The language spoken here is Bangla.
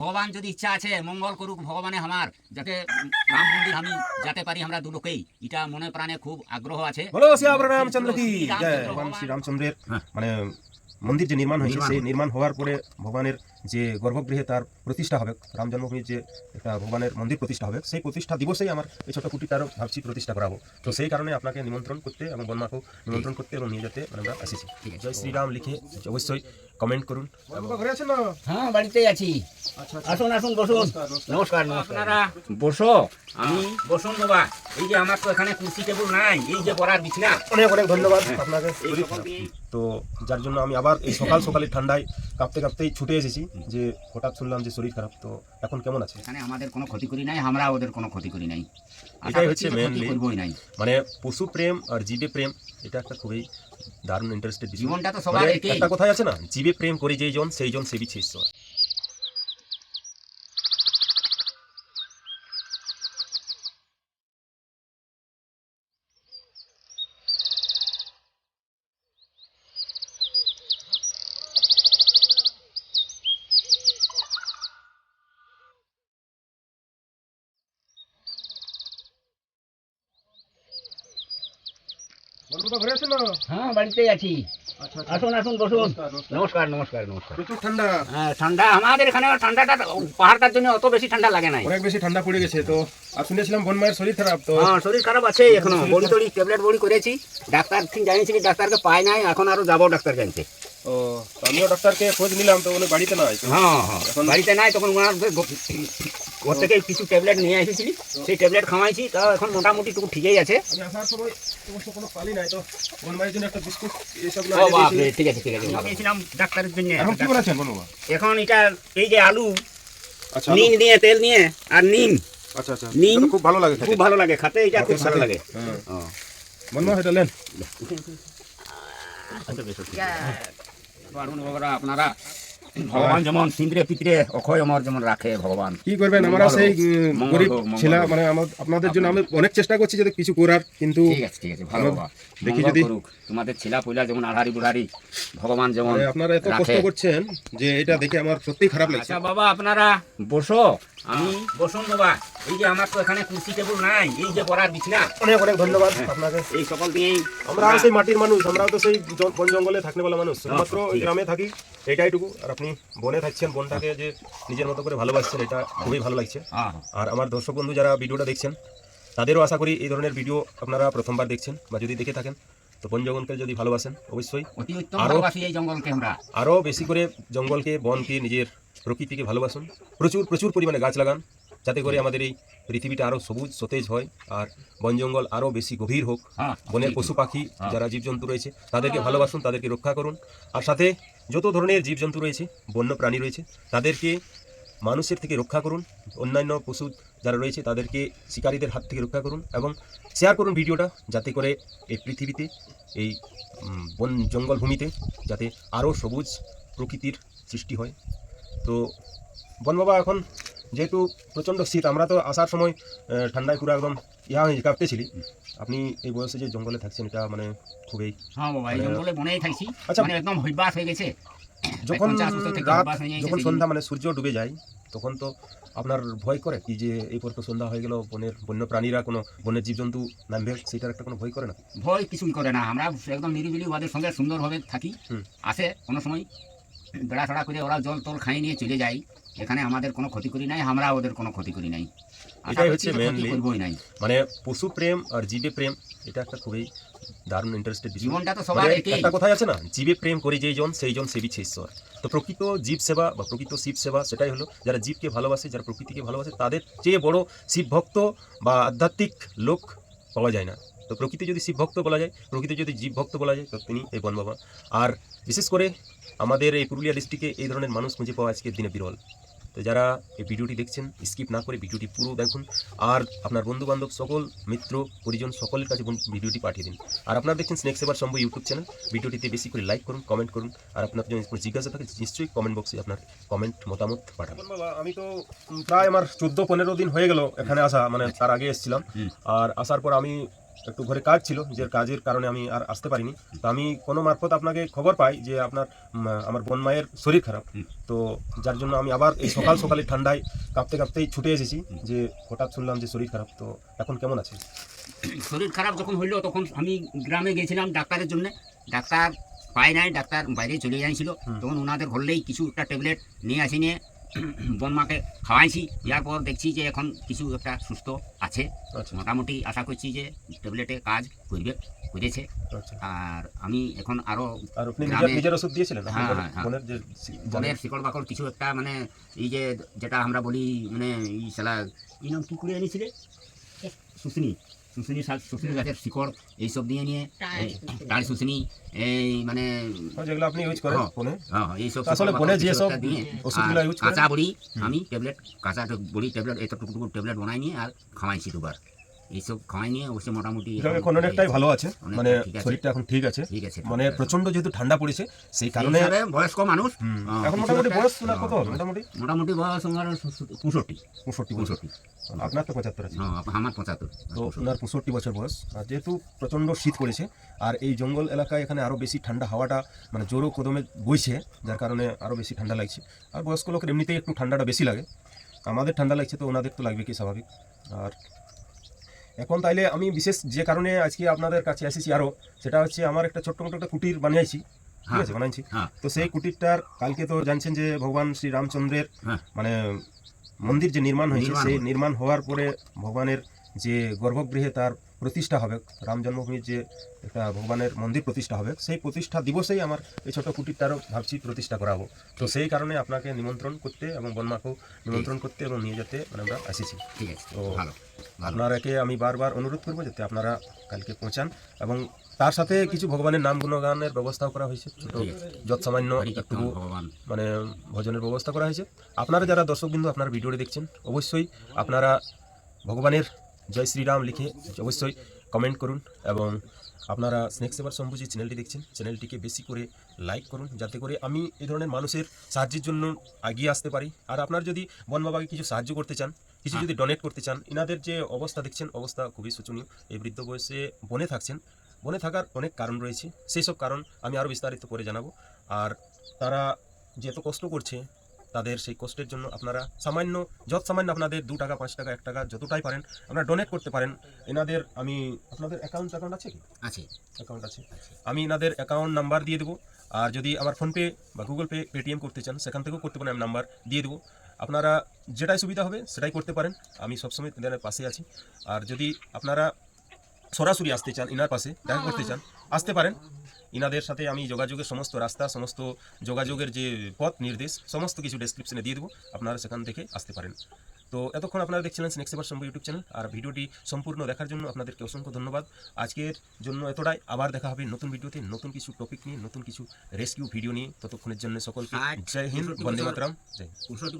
ভগবান যদি ইচ্ছা আছে মঙ্গল করুক ভগবানে আমার যাতে রাম মন্দির আমি যেতে পারি আমরা দু লোকেই এটা মনে প্রাণে খুব আগ্রহ আছে। রামচন্দ্র কি? শ্রী রামচন্দ্র ভগবান শ্রী রামচন্দ্রের হ্যাঁ। মানে মন্দির যে নির্মাণ হয়েছে সেই নির্মাণ হওয়ার পরে ভগবানের যে গর্ভগৃহে তার প্রতিষ্ঠা হবে রাম জন্মভূমির যে একটা ভগবানের মন্দির প্রতিষ্ঠা হবে সেই প্রতিষ্ঠা দিবসেই আমার এই ছোট কুটিটারও ভাবছি প্রতিষ্ঠা করাবো। তো সেই কারণে আপনাকে নিমন্ত্রণ করতে এবং বন্মাকেও নিমন্ত্রণ করতে এবং নিয়ে যেতে আমরা এসেছি জয় শ্রীরাম লিখে অবশ্যই কমেন্ট করুন। ঘরে আছেন না হ্যাঁ বাড়িতেই আছি। আচ্ছা আসুন আসুন বসুন। নমস্কার আপনারা বসো। আমি বসুন বাবা। এই যে আমার তো এখানে কুর্সি টেবিল নাই এই যে পড়ার বিছনা। অনেক অনেক ধন্যবাদ আপনাকে। খারাপ। দিয়ে- তো যার জন্য আমি আবার এই সকাল সকালে ঠান্ডায় কাঁপতে কাঁপতেই ছুটে এসেছি। যে হঠাৎ শুনলাম যে শরীর খারাপ তো এখন কেমন আছে? মানে আমাদের কোনো ক্ষতি করি নাই আমরা ওদের কোনো ক্ষতি করি নাই। এটাই হচ্ছে মেনলি মানে পশু প্রেম আর জীবে প্রেম এটা একটা খুবই দারুণ ইন্টারেস্টেড জীবনটা তো সবার মানে একই। একটা কথাই আছে না জীবে প্রেম করে যেই জন সেই জন সেবিছে ঈশ্বর। হ্যাঁ বাড়িতেই আছি। আসুন আসুন বসুন। নমস্কার নমস্কার। নমস্কার প্রচুর ঠান্ডা। হ্যাঁ, ঠান্ডা। আমাদের এখানে ঠান্ডাটা পাহাড়টার জন্য অত বেশি ঠান্ডা লাগে অনেক বেশি ঠান্ডা পড়ে গেছে তো আর শুনেছিলাম শরীর খারাপ তো। হ্যাঁ শরীর খারাপ আছে এখনও। বড়ি টড়ি ট্যাবলেট বড়ি করেছি। ডাক্তার ঠিক জানিয়েছি ডাক্তারকে পাই নাই এখন আরও যাব ডাক্তার জানতে। ও আমিও ডাক্তারকে খোঁজ নিলাম তো উনি বাড়িতে নাই। হ্যাঁ হ্যাঁ। বাড়িতে নাই তখন ওনার ঘর থেকে কিছু ট্যাবলেট নিয়ে এসেছিলি সেই ট্যাবলেট খাওয়াইছি তা এখন মোটামুটি টুকু ঠিকই আছে। আমি আসার সময় অবশ্য কোনো পালি নাই তো বনমায়ের জন্য একটা বিস্কুট এসব ও বাপরে ঠিক আছে ঠিক আছে গিয়েছিলাম ডাক্তারের জন্য। এখন এটা এই যে আলু আচ্ছা নিম দিয়ে তেল নিয়ে আর নিম। আচ্ছা আচ্ছা নিম। খুব ভালো লাগে খুব ভালো লাগে খাতে এটা খুব ভালো লাগে। এটা আপনারা ভগবান যেমন সিন্দ্রে পিতরে অক্ষয় অমর যেমন রাখে ভগবান। কি করবেন? আমরা সেই গরিব ছেলে মানে আপনাদের জন্য আমি অনেক চেষ্টা করছি যাতে কিছু করার কিন্তু ঠিক আছে ঠিক আছে ভালো দেখি যদি- তোমাদের ছেলা পয়লা যেমন আধারি বুড়ারি ভগবান যেমন মানে আপনারা এত কষ্ট করছেন যে এটা দেখে আমার সত্যি খারাপ লাগছে। আচ্ছা বাবা আপনারা বসো। আমি বসুন বাবা। এই যে আমার তো এখানে কুর্সি টেবিল নাই এই যে পড়ার বিছনা। অনেক অনেক ধন্যবাদ আপনাকে। এই সকল দিয়েই আমরা সেই মাটির মানুষ আমরাও তো সেই বন জঙ্গলে থাকনে বলা মানুষ। শুধুমাত্র ওই গ্রামে থাকি এটাইটুকু। আর আপনি বনে থাকছেন বনটাকে যে নিজের মতো করে ভালোবাসছেন এটা খুবই ভালো লাগছে। হ্যাঁ আর আমার দর্শক বন্ধু যারা ভিডিওটা দেখছেন তাদেরও আশা করি এই ধরনের ভিডিও আপনারা প্রথমবার দেখছেন বা যদি দেখে থাকেন তো বন জঙ্গলকে যদি ভালোবাসেন অবশ্যই আরও বেশি করে জঙ্গলকে বনকে নিজের প্রকৃতিকে ভালোবাসুন। প্রচুর প্রচুর পরিমাণে গাছ লাগান। যাতে করে আমাদের এই পৃথিবীটা আরও সবুজ সতেজ হয় আর বন জঙ্গল আরও বেশি গভীর হোক। হ্যাঁ বনের পশু পাখি হ্যাঁ। যারা জীবজন্তু রয়েছে তাদেরকে ভালোবাসুন তাদেরকে রক্ষা করুন। আর সাথে যত ধরনের জীবজন্তু রয়েছে বন্য প্রাণী রয়েছে তাদেরকে মানুষের থেকে রক্ষা করুন। অন্যান্য পশু যারা রয়েছে তাদেরকে শিকারীদের হাত থেকে রক্ষা করুন এবং শেয়ার করুন ভিডিওটা যাতে করে এই পৃথিবীতে এই বন জঙ্গল ভূমিতে যাতে আরও সবুজ প্রকৃতির সৃষ্টি হয়। তো বন বাবা এখন যেহেতু প্রচণ্ড শীত আমরা তো আসার সময় ঠান্ডায় পুরো একদম ইয়া হয়ে কাঁপতেছিলি আপনি এই বয়সে যে জঙ্গলে থাকছেন এটা মানে খুবই হ্যাঁ বাবা এই মানে- জঙ্গলে বনেই থাকছি। আচ্ছা। মানে একদম হইবাস হয়ে গেছে। যখন রাত যখন সন্ধ্যা মানে সূর্য ডুবে যায় তখন তো আপনার ভয় করে কি যে এই পর তো সন্ধ্যা হয়ে গেল বনের বন্য প্রাণীরা কোনো বনের জীবজন্তু নামবে সেটার একটা কোনো ভয় করে না? ভয় কিছুই করে না। আমরা একদম নিরিবিলি ওদের সঙ্গে সুন্দরভাবে থাকি। আসে কোনো সময় বেড়া ছড়া করে ওরা জল টল খাই নিয়ে চলে যায়। এখানে আমাদের কোনো ক্ষতি করি নাই আমরা ওদের কোনো ক্ষতি করি নাই। এটাই হচ্ছে করবোই নাই। মানে পশু প্রেম আর জীবে প্রেম এটা একটা খুবই দারুণ ইন্টারেস্টেড জীবনটা তো সবার মানে একই। একটা কথাই আছে না জীবে প্রেম করে যেই জন সেই জন সেবিছে ঈশ্বর। তো প্রকৃত জীব সেবা বা প্রকৃত শিব সেবা সেটাই হলো যারা জীবকে ভালোবাসে যারা প্রকৃতিকে ভালোবাসে তাদের চেয়ে বড় শিব ভক্ত বা আধ্যাত্মিক লোক পাওয়া যায় না। তো প্রকৃতি যদি শিব ভক্ত বলা যায় প্রকৃতি যদি জীব ভক্ত বলা যায় তো তিনি এই বন বাবা আর বিশেষ করে আমাদের এই পুরুলিয়া ডিস্ট্রিক্টে এই ধরনের মানুষ খুঁজে পাওয়া আজকের দিনে বিরল। তো যারা এই ভিডিওটি দেখছেন স্কিপ না করে ভিডিওটি পুরো দেখুন। আর আপনার বন্ধু বান্ধব সকল মিত্র পরিজন সকলের কাছে ভিডিওটি পাঠিয়ে দিন। আর আপনারা দেখছেন স্নেক সেবার সম্ভব ইউটিউব চ্যানেল ভিডিওটিতে বেশি করে লাইক করুন কমেন্ট করুন। আর আপনার যদি কোনো জিজ্ঞাসা থাকে নিশ্চয়ই কমেন্ট বক্সে আপনার কমেন্ট মতামত পাঠাবেন। আমি তো প্রায় আমার চোদ্দ পনেরো দিন হয়ে গেল এখানে আসা মানে তার আগে এসেছিলাম। আর আসার পর আমি একটু ঘরে কাজ ছিল যে কাজের কারণে আমি আর আসতে পারিনি। তো আমি কোনো মারফত আপনাকে খবর পাই যে আপনার আমার বোন মায়ের শরীর খারাপ। তো যার জন্য আমি আবার এই সকাল সকালে ঠান্ডায় কাঁপতে কাঁপতেই ছুটে এসেছি যে হঠাৎ শুনলাম যে শরীর খারাপ। তো এখন কেমন আছে? শরীর খারাপ যখন হইল তখন আমি গ্রামে গেছিলাম ডাক্তারের জন্য। ডাক্তার পায় নাই ডাক্তার বাইরে চলে যাইছিল। তখন ওনাদের ঘরলেই কিছু একটা ট্যাবলেট নিয়ে আসি নিয়ে বনমাকে খাওয়াইছি ইয়ার পর দেখছি যে এখন কিছু একটা সুস্থ আছে। আচ্ছা। মোটামুটি আশা করছি যে ট্যাবলেটে কাজ করবে করেছে। আচ্ছা। আর আমি এখন আর আপনি নিজের ওষুধ দিয়েছিলেন হ্যাঁ, হ্যাঁ। বোনের শিকড় বাকড় কিছু একটা মানে এই যে যেটা আমরা বলি মানে এই সালা এই নাম কি করে এনেছিলে? শুশুনি শুশুনি শুশুনি গাছের শিকড় এইসব দিয়ে নিয়ে টাল শুশুনি এই মানে যেগুলো আপনি ইউজ করেন হ্যাঁ। ফোনে। হ্যাঁ, এইসব আসলে ফোনে যে সব ওষুধগুলো ইউজ করেন। কাঁচা বড়ি আমি ট্যাবলেট কাঁচা বড়ি ট্যাবলেট এতটুকু ট্যাবলেট বানাই নিয়ে আর খাওয়াইছি দুবার। এইসব খাওয়াই নিয়ে অবশ্যই মোটামুটি এখন অনেকটাই ভালো আছে। মানে শরীরটা এখন ঠিক আছে। ঠিক আছে মানে প্রচণ্ড যেহেতু ঠান্ডা পড়েছে সেই কারণে বয়স্ক মানুষ এখন মোটামুটি বয়স কত? হবে। মোটামুটি? মোটামুটি বয়স আমার পঁয়ষট্টি। পঁয়ষট্টি বছর। পঁয়ষট্টি। আপনার তো পঁচাত্তর আছে। হ্যাঁ আমার পঁচাত্তর। তো ওনার পঁয়ষট্টি বছর বয়স। আর যেহেতু প্রচণ্ড শীত পড়েছে আর এই জঙ্গল এলাকায় এখানে আরও বেশি ঠান্ডা হাওয়াটা মানে জোরো কদমে বইছে যার কারণে আরও বেশি ঠান্ডা লাগছে। আর বয়স্ক লোকের এমনিতেই একটু ঠান্ডাটা বেশি লাগে। আমাদের ঠান্ডা লাগছে তো ওনাদের তো লাগবে কি স্বাভাবিক। আর এখন তাইলে আমি বিশেষ যে কারণে আজকে আপনাদের কাছে এসেছি আরও সেটা হচ্ছে আমার একটা ছোট্ট মোটো একটা কুটির বানিয়েছি ঠিক হ্যাঁ। আছে বানাইছি হ্যাঁ তো সেই কুটিরটার কালকে তো জানছেন যে ভগবান শ্রী রামচন্দ্রের হ্যাঁ। মানে মন্দির যে নির্মাণ হয়েছে সেই নির্মাণ হওয়ার পরে ভগবানের যে গর্ভগৃহে তার প্রতিষ্ঠা হবে রাম জন্মভূমির যে একটা ভগবানের মন্দির প্রতিষ্ঠা হবে সেই প্রতিষ্ঠা দিবসেই আমার এই ছোট কুটিরটারও ভাবছি প্রতিষ্ঠা করাবো। তো সেই কারণে আপনাকে নিমন্ত্রণ করতে এবং বনমাকেও নিমন্ত্রণ করতে এবং নিয়ে যেতে মানে আমরা এসেছি ঠিক আছে তো আপনারাকে আমি বারবার অনুরোধ করব যাতে আপনারা কালকে পৌঁছান এবং তার সাথে কিছু ভগবানের নাম গুণগানের ব্যবস্থাও করা হয়েছে। ছোট। যৎ সামান্য একটু মানে ভজনের ব্যবস্থা করা হয়েছে। আপনারা যারা দর্শকবিন্দু আপনারা ভিডিওটি দেখছেন অবশ্যই আপনারা ভগবানের জয় শ্রীরাম লিখে অবশ্যই কমেন্ট করুন এবং আপনারা স্নেক সেবার শম্ভু চ্যানেলটি দেখছেন চ্যানেলটিকে বেশি করে লাইক করুন, যাতে করে আমি এই ধরনের মানুষের সাহায্যের জন্য এগিয়ে আসতে পারি। আর আপনার যদি বন বাবাকে কিছু সাহায্য করতে চান, কিছু যদি ডোনেট করতে চান, ইনাদের যে অবস্থা দেখছেন, অবস্থা খুবই শোচনীয়। এই বৃদ্ধ বয়সে বনে থাকছেন। বনে থাকার অনেক কারণ রয়েছে। সেই সব কারণ আমি আরও বিস্তারিত করে জানাব। আর তারা যে এত কষ্ট করছে তাদের সেই কষ্টের জন্য আপনারা সামান্য যত সামান্য আপনাদের দু টাকা পাঁচ টাকা এক টাকা যতটাই পারেন আপনারা ডোনেট করতে পারেন। এনাদের আমি আপনাদের অ্যাকাউন্ট অ্যাকাউন্ট আছে কি? আছে। অ্যাকাউন্ট আছে। আমি এনাদের অ্যাকাউন্ট নাম্বার দিয়ে দেবো। আর যদি আমার ফোনপে বা গুগল পে পেটিএম করতে চান সেখান থেকেও করতে পারেন আমি নাম্বার দিয়ে দেবো। আপনারা যেটাই সুবিধা হবে সেটাই করতে পারেন। আমি সবসময় এদের পাশে আছি। আর যদি আপনারা সরাসরি আসতে চান ইনার পাশে দেখা করতে চান আসতে পারেন। ইনাদের সাথে আমি যোগাযোগের সমস্ত রাস্তা সমস্ত যোগাযোগের যে পথ নির্দেশ সমস্ত কিছু ডেসক্রিপশনে দিয়ে দেবো। আপনারা সেখান থেকে আসতে পারেন। তো এতক্ষণ আপনারা দেখছিলেন স্নেক্স এবার সম্ভব ইউটিউব চ্যানেল আর ভিডিওটি সম্পূর্ণ দেখার জন্য আপনাদেরকে অসংখ্য ধন্যবাদ। আজকের জন্য এতটাই। আবার দেখা হবে নতুন ভিডিওতে নতুন কিছু টপিক নিয়ে নতুন কিছু রেস্কিউ ভিডিও নিয়ে। ততক্ষণের জন্য সকলকে জয় হিন্দ বন্দে। মাতরম। জয় হিন্দ।